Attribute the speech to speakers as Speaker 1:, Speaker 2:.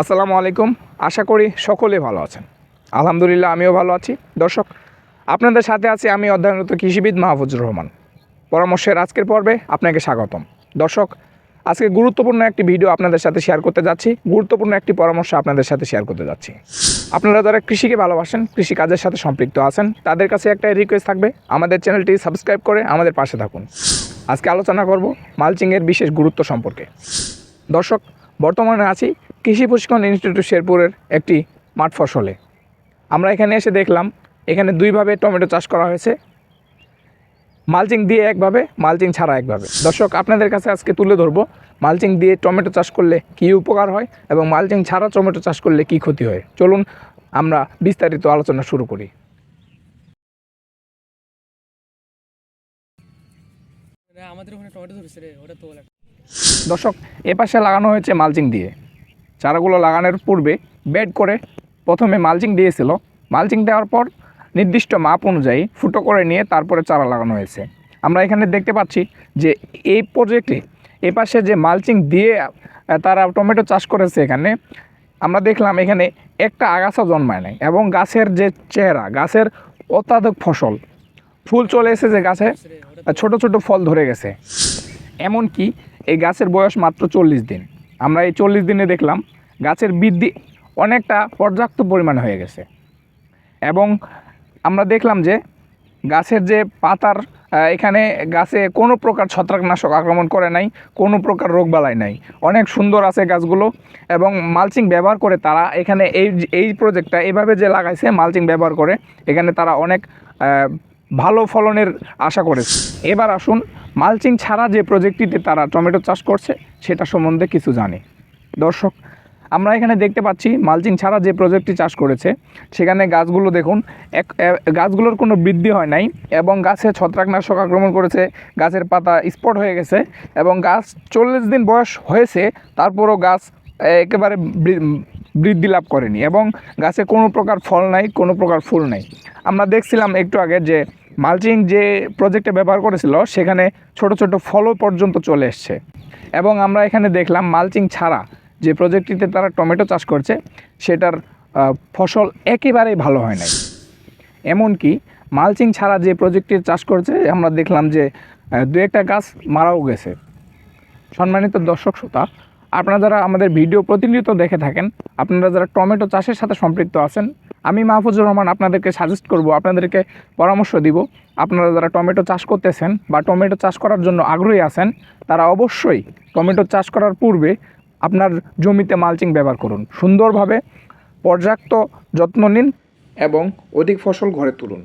Speaker 1: আসসালামু আলাইকুম। আশা করি সকলে ভালো আছেন। আলহামদুলিল্লাহ, আমিও ভালো আছি। দর্শক, আপনাদের সাথে আছি আমি অধ্যয়নরত কৃষিবিদ মাহফুজুর রহমান। পরামর্শের আজকের পর্বে আপনাকে স্বাগতম। দর্শক, আজকে গুরুত্বপূর্ণ একটি ভিডিও আপনাদের সাথে শেয়ার করতে যাচ্ছি। গুরুত্বপূর্ণ একটি পরামর্শ আপনাদের সাথে শেয়ার করতে যাচ্ছি। আপনারা যারা কৃষিকে ভালোবাসেন কৃষি কাজের সাথে সম্পৃক্ত আছেন, তাদের কাছে একটা রিকোয়েস্ট থাকবে, আমাদের চ্যানেলটি সাবস্ক্রাইব করে আমাদের পাশে থাকুন। আজকে আলোচনা করব মালচিংয়ের বিশেষ গুরুত্ব সম্পর্কে। দর্শক, বর্তমানে আছি কৃষি প্রশিক্ষণ ইনস্টিটিউট শেরপুরের একটি মাঠ ফসলে। আমরা এখানে এসে দেখলাম এখানে দুইভাবে টমেটো চাষ করা হয়েছে। মালচিং দিয়ে একভাবে মালচিং ছাড়া একভাবে। দর্শক আপনাদের কাছে আজকে তুলে ধরবো মালচিং দিয়ে টমেটো চাষ করলে কী উপকার হয় এবং মালচিং ছাড়া টমেটো চাষ করলে কী ক্ষতি হয়? চলুন আমরা বিস্তারিত আলোচনা শুরু করি।
Speaker 2: আমাদের ওখানে টমেটো ধরেছে রে ওটা তো
Speaker 1: দর্শক এ পাশে লাগানো হয়েছে মালচিং দিয়ে। চারাগুলো লাগানোর পূর্বে বেড করে প্রথমে মালচিং দিয়েছিল। মালচিং দেওয়ার পর নির্দিষ্ট মাপ অনুযায়ী ফুটো করে নিয়ে তারপরে চারা লাগানো হয়েছে। আমরা এখানে দেখতে পাচ্ছি যে এই প্রজেক্টে এ পাশে যে মালচিং দিয়ে তারা টমেটো চাষ করেছে এখানে, আমরা দেখলাম এখানে একটা আগাছা জন্মায় নাই এবং গাছের যে চেহারা, গাছের অত্যাধিক ফসল, ফুল চলে এসেছে গাছে ছোট ছোট ফল ধরে গেছে। এমনকি এই গাছের বয়স মাত্র চল্লিশ দিন। আমরা এই চল্লিশ দিনে দেখলাম গাছের বৃদ্ধি অনেকটা পর্যাপ্ত পরিমাণে হয়ে গেছে। এবং আমরা দেখলাম যে গাছের যে পাতার এখানে গাছে কোনো প্রকার ছত্রাকনাশক আক্রমণ করে নাই, কোনো প্রকার রোগবালাই নাই। অনেক সুন্দর আছে গাছগুলো এবং মালচিং ব্যবহার করে তারা এখানে এই এই প্রজেক্টটা এভাবে যে লাগাইছে, মালচিং ব্যবহার করে, এখানে তারা অনেক ভালো ফলনের আশা করেছে। এবার আসুন মালচিং ছাড়া যে প্রজেক্টটিতে তারা টমেটো চাষ করছে, সেটা সম্বন্ধে কিছু জানি। দর্শক, আমরা এখানে দেখতে পাচ্ছি মালচিং ছাড়া যে প্রজেক্টটি চাষ করেছে, সেখানে গাছগুলো দেখুন, এক গাছগুলোর কোনো বৃদ্ধি হয় নাই এবং গাছে ছত্রাকনাশক আক্রমণ করেছে, গাছের পাতা স্পট হয়ে গেছে এবং গাছ চল্লিশ দিন বয়স হয়েছে, তারপরও গাছ একেবারে বৃদ্ধি লাভ করেনি এবং গাছে কোনো প্রকার ফল নাই, কোনো প্রকার ফুল নাই। আমরা দেখছিলাম একটু আগে যে মালচিং যে প্রজেক্টে ব্যবহার করেছিল, সেখানে ছোট ছোট ফলও পর্যন্ত চলে এসছে। এবং আমরা এখানে দেখলাম মালচিং ছাড়া যে প্রজেক্টটিতে তারা টমেটো চাষ করছে, সেটার ফসল একেবারেই ভালো হয় নাই। এমনকি মালচিং ছাড়া যে প্রজেক্টটির চাষ করছে, আমরা দেখলাম যে দু একটা গাছ মারাও গেছে। সম্মানিত দর্শক শ্রোতা, আপনারা যারা আমাদের ভিডিও প্রতিনিয়ত দেখে থাকেন, আপনারা যারা টমেটো চাষের সাথে সম্পৃক্ত আছেন আমি মাহফুজুর রহমান আপনাদেরকে সাজেস্ট করব, আপনাদেরকে পরামর্শ দিব। আপনারা যারা টমেটো চাষ করতেছেন বা টমেটো চাষ করার জন্য আগ্রহী আছেন, তারা অবশ্যই টমেটো চাষ করার পূর্বে আপনার জমিতে মালচিং ব্যবহার করুন। সুন্দরভাবে পর্যাপ্ত যত্ন নিন এবং অধিক ফসল ঘরে তুলুন।